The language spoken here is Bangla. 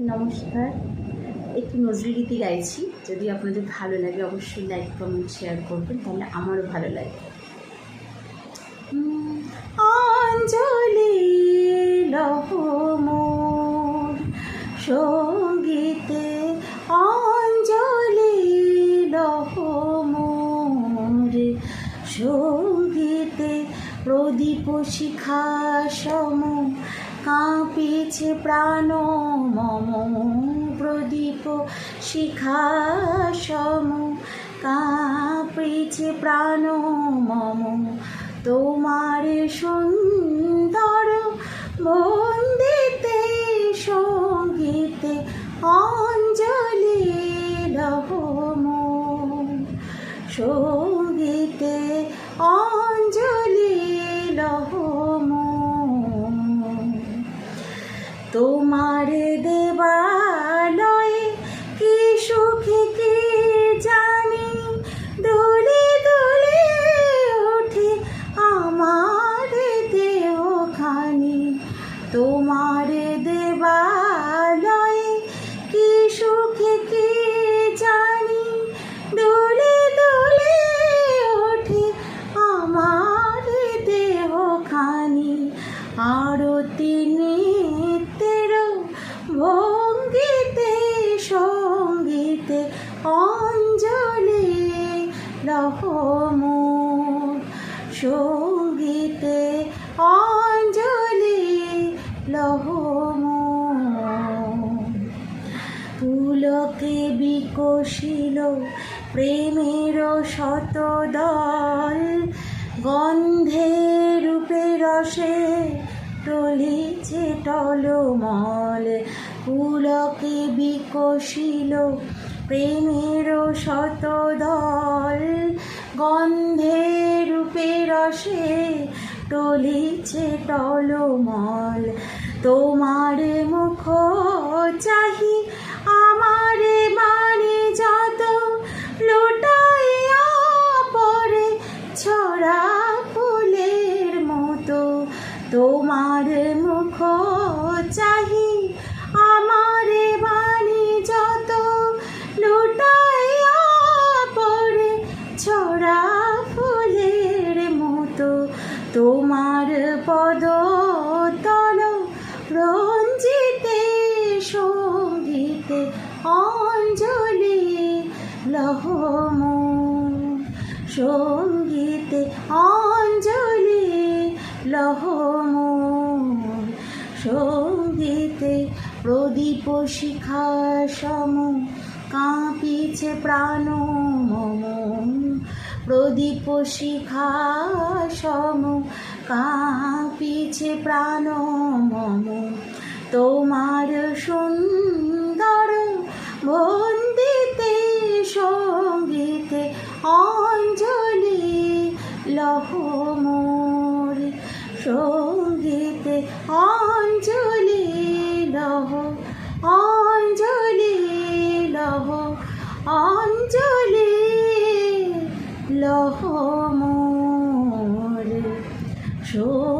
নমস্কার। একটু নজরুলিতে গাইছি। যদি আপনাদের ভালো লাগে, অবশ্যই লাইক কমেন্ট শেয়ার করবেন। তাহলে আমারও ভালো লাগে। মোর সঙ্গীতে মোর সঙ্গীতে প্রদীপ শিখা সম কাঁপিছে প্রাণ মম প্রদীপ শিখা সম। কাঁপিছে প্রাণ মম তোমার সুন্দর বন্দিতে সঙ্গীতে অঞ্জলি লহ মোর তোমার দেবালয়ে কি সুখে কি জানি? দোলে দোলে ওঠে আমার দেহখানি তোমার দেবালয়ে কি সুখে কি জানি? দোলে দোলে ওঠে আমার দেহখানি আরতি নৃত্যের অঞ্জলি লহমো সঙ্গীতে অঞ্জলি লহমো পুলকে বিকশিল প্রেমের শতদল, গন্ধে রূপে রসে টলিছে টলমল। পুলকে বিকশিল প্রেমের শতদল গন্ধে রূপে রসে টলিছে টলমল। তোমার লহম সঙ্গীতে অঞ্জলি লহম। সঙ্গীতে প্রদীপ শিখা সম। কাঁপিছে প্রাণ মম। প্রদীপ শিখা সম। কাঁপিছে প্রাণ মম। তোমার সুন্দর বন্দিতে 树